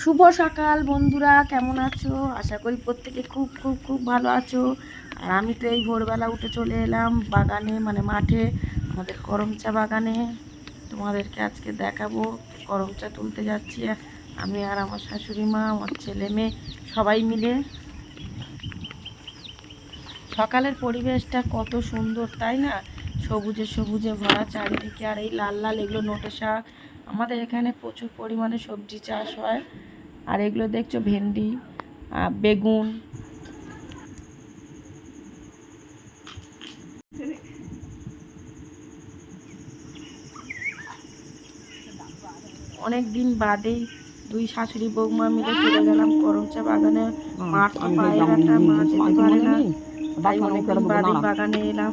শুভ সকাল বন্ধুরা, কেমন আছো? আশা করি প্রত্যেকে খুব খুব খুব ভালো আছো। আর আমি তো এই ভোরবেলা উঠে চলে এলাম বাগানে মানে মাঠে, আমাদের করমচা বাগানে। তোমাদেরকে আজকে দেখাবো করমচা তুলতে যাচ্ছি। আমি আর আমার শাশুড়ি মা, আমার ছেলে মেয়ে, সবাই মিলে। সকালের পরিবেশটা কত সুন্দর, তাই না? সবুজে সবুজে ভরা চারিদিকে, আর এই লাল লাল এগুলো নোটে শাক আমাদের এখানে প্রচুর পরিমাণে সবজি চাষ হয় আর এগুলো দেখছ ভেন্ডি বেগুন অনেক দিন বাদেই দুই শাশুড়ি বৌমা মিলে চলে গেলাম করমচা বাগানে মাঠ পায়ে ব্যথা মা যেতে পারে না তাই অনেকদিন বাদেই বাগানে এলাম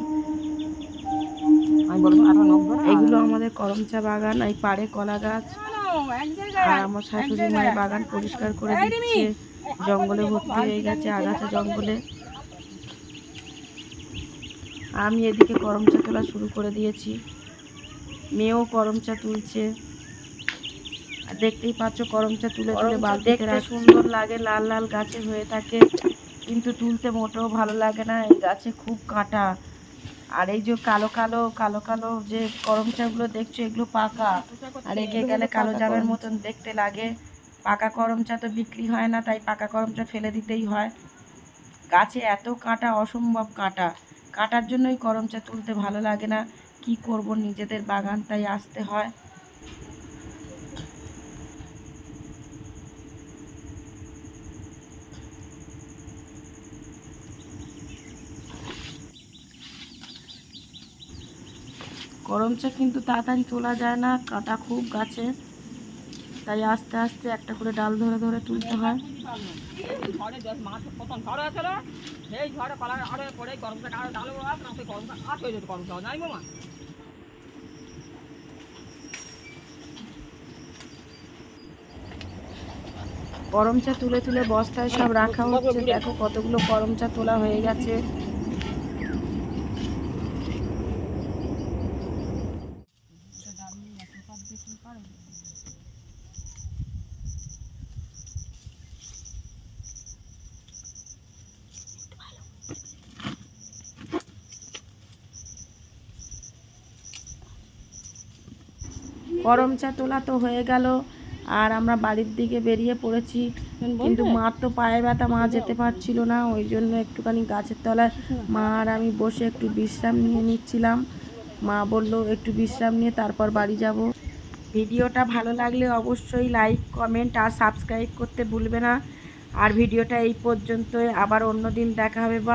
এগুলো আমাদের করমচা বাগান এই পাড়ে কলা গাছ। আর আমার শাশুড়ি মায়ের বাগান পরিষ্কার করে দিচ্ছে। জঙ্গলে ভর্তি হয়ে গেছে আগাছা জঙ্গলে। আমি এদিকে করমচা তোলা শুরু করে দিয়েছি। মেয়েও করমচা তুলছে। দেখতেই পাচ্ছ করমচা তুলে তুলে রাখ- সুন্দর লাগে লাল লাল গাছে হয়ে থাকে। কিন্তু তুলতে মোটেও ভালো লাগে না। এই গাছে খুব কাঁটা। আর এই যে কালো কালো কালো কালো যে করমচাগুলো দেখছ এগুলো পাকা। আর এগিয়ে গেলে কালো জামের মতন দেখতে লাগে। পাকা করমচা তো বিক্রি হয় না তাই পাকা করমচা ফেলে দিতেই হয়। গাছে এত কাঁটা অসম্ভব কাঁটা। কাটার জন্যই করমচা তুলতে ভালো লাগে না। কি করব নিজেদের বাগান তাই আসতে হয়। করমচা কিন্তু তাড়াতাড়ি তোলা যায় না কাঁটা খুব গাছে। তাই আস্তে আস্তে একটা করে ডাল ধরে ধরে তুলতে হয়। মামা করমচা তুলে তুলে বস্তায় সব রাখা হচ্ছে। দেখো কতগুলো করমচা তোলা হয়ে গেছে। করমচা তোলা তো হয়ে গেল। আর আমরা বাড়ির দিকে বেরিয়ে পড়েছি। কিন্তু মার তো পায়ে ব্যথা মা যেতে পারছিল না। ওই জন্য একটুখানি গাছের তলায় মা আর আমি বসে একটু বিশ্রাম নিয়ে নিচ্ছিলাম। মা বলল একটু বিশ্রাম নিয়ে তারপর বাড়ি যাব। ভিডিওটা ভালো লাগলে অবশ্যই লাইক কমেন্ট আর সাবস্ক্রাইব করতে ভুলবে না। আর ভিডিওটা এই পর্যন্তই। আবার অন্য দিন দেখা হবে। বা